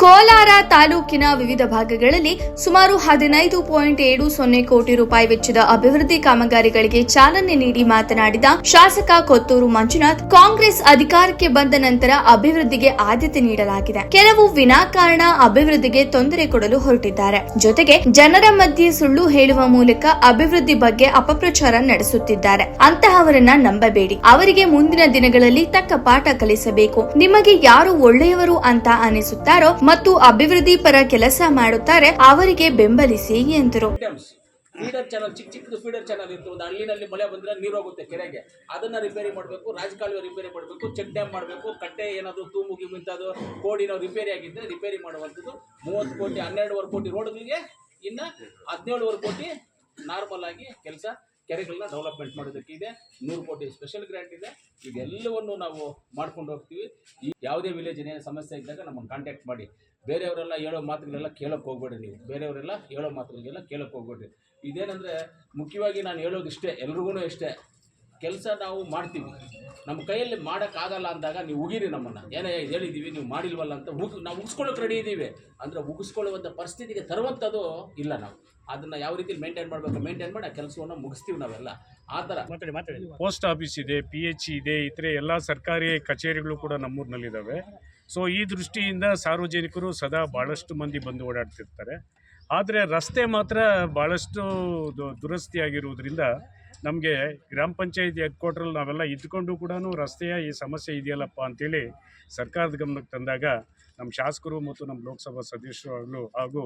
ಕೋಲಾರ ತಾಲೂಕಿನ ವಿವಿಧ ಭಾಗಗಳಲ್ಲಿ ಸುಮಾರು ಹದಿನೈದು ಪಾಯಿಂಟ್ ಏಳು ಸೊನ್ನೆ ಕೋಟಿ ರೂಪಾಯಿ ವೆಚ್ಚದ ಅಭಿವೃದ್ಧಿ ಕಾಮಗಾರಿಗಳಿಗೆ ಚಾಲನೆ ನೀಡಿ ಮಾತನಾಡಿದ ಶಾಸಕ ಕೊತ್ತೂರು ಮಂಜುನಾಥ್, ಕಾಂಗ್ರೆಸ್ ಅಧಿಕಾರಕ್ಕೆ ಬಂದ ನಂತರ ಅಭಿವೃದ್ಧಿಗೆ ಆದ್ಯತೆ ನೀಡಲಾಗಿದೆ. ಕೆಲವು ವಿನಾಕಾರಣ ಅಭಿವೃದ್ಧಿಗೆ ತೊಂದರೆ ಕೊಡಲು ಹೊರಟಿದ್ದಾರೆ. ಜೊತೆಗೆ ಜನರ ಮಧ್ಯೆ ಸುಳ್ಳು ಹೇಳುವ ಮೂಲಕ ಅಭಿವೃದ್ಧಿ ಬಗ್ಗೆ ಅಪಪ್ರಚಾರ ನಡೆಸುತ್ತಿದ್ದಾರೆ. ಅಂತಹವರನ್ನ ನಂಬಬೇಡಿ. ಅವರಿಗೆ ಮುಂದಿನ ದಿನಗಳಲ್ಲಿ ತಕ್ಕ ಪಾಠ ಕಲಿಸಬೇಕು. ನಿಮಗೆ ಯಾರು ಒಳ್ಳೆಯವರು ಅಂತ ಅನಿಸುತ್ತಾರೋ ಮತ್ತು ಅಭಿವೃದ್ಧಿ ಪರ ಕೆಲಸ ಮಾಡುತ್ತಾರೆ, ಅವರಿಗೆ ಬೆಂಬಲಿಸಿ ಎಂದರು. ಫೀಡರ್ ಚಾನಲ್ ಚಿಕ್ಕ ಚಿಕ್ಕದು ಫೀಡರ್ ಚಾನಲ್ ಇತ್ತು. ಒಂದು ಹಳ್ಳಿನಲ್ಲಿ ಮಳೆ ಬಂದರೆ ನೀರು ಹೋಗುತ್ತೆ ಕೆರೆಗೆ. ಅದನ್ನು ರಿಪೇರಿ ಮಾಡಬೇಕು, ರಾಜಕಾಲುವೆ ರಿಪೇರಿ ಮಾಡಬೇಕು ಚೆಕ್ ಡ್ಯಾಮ್ ಮಾಡಬೇಕು, ಕಟ್ಟೆ ಏನಾದರೂ ತೂಮುಗಿ ಗಿಮು ಕೋಡಿ ರಿಪೇರಿ ಆಗಿದ್ದರೆ ರಿಪೇರಿ ಮಾಡುವಂಥದ್ದು. ಮೂವತ್ತು ಕೋಟಿ, ಹನ್ನೆರಡುವರೆ ಕೋಟಿ ರೋಡ್ಗಳಿಗೆ ಇನ್ನು ಹದಿನೇಳುವರೆ ಕೋಟಿ ನಾರ್ಮಲ್ ಆಗಿ ಕೆಲಸ ಕೆರೆಗಳನ್ನ ಡೆವಲಪ್ಮೆಂಟ್ ಮಾಡೋದಕ್ಕೆ ಇದೆ. ನೂರು ಕೋಟಿ ಸ್ಪೆಷಲ್ ಗ್ರ್ಯಾಂಟ್ ಇದೆ. ಇದೆಲ್ಲವನ್ನು ನಾವು ಮಾಡ್ಕೊಂಡು ಹೋಗ್ತೀವಿ. ಯಾವುದೇ ವಿಲೇಜ್ ಏನೇ ಸಮಸ್ಯೆ ಇದ್ದಾಗ ನಮ್ಮನ್ನು ಕಾಂಟ್ಯಾಕ್ಟ್ ಮಾಡಿ. ಬೇರೆಯವರೆಲ್ಲ ಹೇಳೋ ಮಾತುಗಳೆಲ್ಲ ಕೇಳೋಕೆ ಹೋಗ್ಬೇಡಿ ನೀವು. ಬೇರೆಯವರೆಲ್ಲ ಹೇಳೋ ಮಾತುಗಳಿಗೆಲ್ಲ ಕೇಳೋಕೆ ಹೋಗ್ಬೇಡ್ರಿ ಇದೇನೆಂದರೆ ಮುಖ್ಯವಾಗಿ ನಾನು ಹೇಳೋದು ಇಷ್ಟೇ ಎಲ್ರಿಗೂ ಇಷ್ಟೇ. ಕೆಲಸ ನಾವು ಮಾಡ್ತೀವಿ. ನಮ್ಮ ಕೈಯಲ್ಲಿ ಮಾಡೋಕ್ಕಾಗಲ್ಲ ಅಂದಾಗ ನೀವು ಉಗಿರಿ ನಮ್ಮನ್ನು. ಏನೇ ಹೇಳಿದ್ದೀವಿ ನೀವು ಮಾಡಿಲ್ವಲ್ಲ ಅಂತ ಉಗ್ ನಾವು ಉಗಿಸ್ಕೊಳ್ಳೋಕೆ ರೆಡಿ ಇದ್ದೀವಿ ಅಂದರೆ ಉಗಿಸ್ಕೊಳ್ಳುವಂಥ ಪರಿಸ್ಥಿತಿಗೆ ತರುವಂಥದ್ದು ಇಲ್ಲ ನಾವು. ಅದನ್ನು ಯಾವ ರೀತಿ ಮೇಂಟೈನ್ ಮಾಡಬೇಕು ಮೇಂಟೈನ್ ಮಾಡಿ ಆ ಕೆಲಸವನ್ನು ಮುಗಿಸ್ತೀವಿ ನಾವೆಲ್ಲ. ಆ ಥರ. ಪೋಸ್ಟ್ ಆಫೀಸ್ ಇದೆ ಪಿ ಎಚ್ ಇದೆ ಇತರೆ ಎಲ್ಲ ಸರ್ಕಾರಿ ಕಚೇರಿಗಳು ಕೂಡ ನಮ್ಮೂರಿನಲ್ಲಿದ್ದಾವೆ ಸೊ ಈ ದೃಷ್ಟಿಯಿಂದ ಸಾರ್ವಜನಿಕರು ಸದಾ ಭಾಳಷ್ಟು ಮಂದಿ ಬಂದು ಓಡಾಡ್ತಿರ್ತಾರೆ. ಆದರೆ ರಸ್ತೆ ಮಾತ್ರ ಭಾಳಷ್ಟು ದುರಸ್ತಿಯಾಗಿರುವುದರಿಂದ ನಮಗೆ ಗ್ರಾಮ ಪಂಚಾಯಿತಿ ಹೆಡ್ ಕ್ವಾರ್ಟ್ರಲ್ಲಿ ನಾವೆಲ್ಲ ಇದ್ಕೊಂಡು ಕೂಡ ರಸ್ತೆಯ ಈ ಸಮಸ್ಯೆ ಇದೆಯಲ್ಲಪ್ಪ ಅಂತೇಳಿ ಸರ್ಕಾರದ ಗಮನಕ್ಕೆ ತಂದಾಗ ನಮ್ಮ ಶಾಸಕರು ಮತ್ತು ನಮ್ಮ ಲೋಕಸಭಾ ಸದಸ್ಯರು ಹಾಗೂ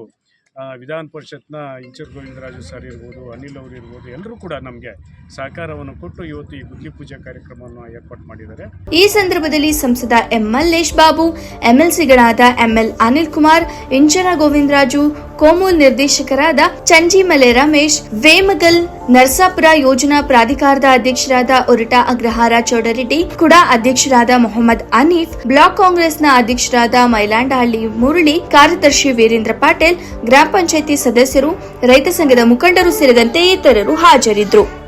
ವಿಧಾನ ಪರಿಷತ್ನ ಇಂಚರ್ ಗೋವಿಂದರಾಜು ಸರ್ ಇರ್ಬೋದು, ಅನಿಲ್ ಅವರು ಇರ್ಬೋದು ಎಲ್ಲರೂ ಕೂಡ ನಮಗೆ ಸಹಕಾರವನ್ನು ಕೊಟ್ಟು ಇವತ್ತು ಈ ಬುದ್ಧಿ ಪೂಜಾ ಕಾರ್ಯಕ್ರಮವನ್ನು ಏರ್ಪಾಡು ಮಾಡಿದ್ದಾರೆ. ಈ ಸಂದರ್ಭದಲ್ಲಿ ಸಂಸದ ಎಂ ಮಲ್ಲೇಶ್ ಬಾಬು, ಎಂಎಲ್ಸಿಗಳಾದ ಎಂಎಲ್ ಅನಿಲ್ ಕುಮಾರ್, ಇಂಚರ ಗೋವಿಂದರಾಜು ಕೋಮೂಲ್ ನಿರ್ದೇಶಕರಾದ ಚಂಜಿಮಲೆ ರಮೇಶ್, ವೇಮಗಲ್ ನರ್ಸಾಪುರ ಯೋಜನಾ ಪ್ರಾಧಿಕಾರದ ಅಧ್ಯಕ್ಷರಾದ ಉರಿಟಾ ಅಗ್ರಹಾರ ಚೌಡರೆಡ್ಡಿ, ಕೂಡ ಅಧ್ಯಕ್ಷರಾದ ಮೊಹಮ್ಮದ್ ಅನೀಫ್, ಬ್ಲಾಕ್ ಕಾಂಗ್ರೆಸ್ನ ಅಧ್ಯಕ್ಷರಾದ ಮೈಲಾಂಡಹಳ್ಳಿ ಮುರಳಿ, ಕಾರ್ಯದರ್ಶಿ ವೀರೇಂದ್ರ ಪಾಟೀಲ್, ಗ್ರಾಮ ಪಂಚಾಯಿತಿ ಸದಸ್ಯರು ರೈತ ಸಂಘದ ಮುಖಂಡರು ಸೇರಿದಂತೆ ಇತರರು ಹಾಜರಿದ್ದರು.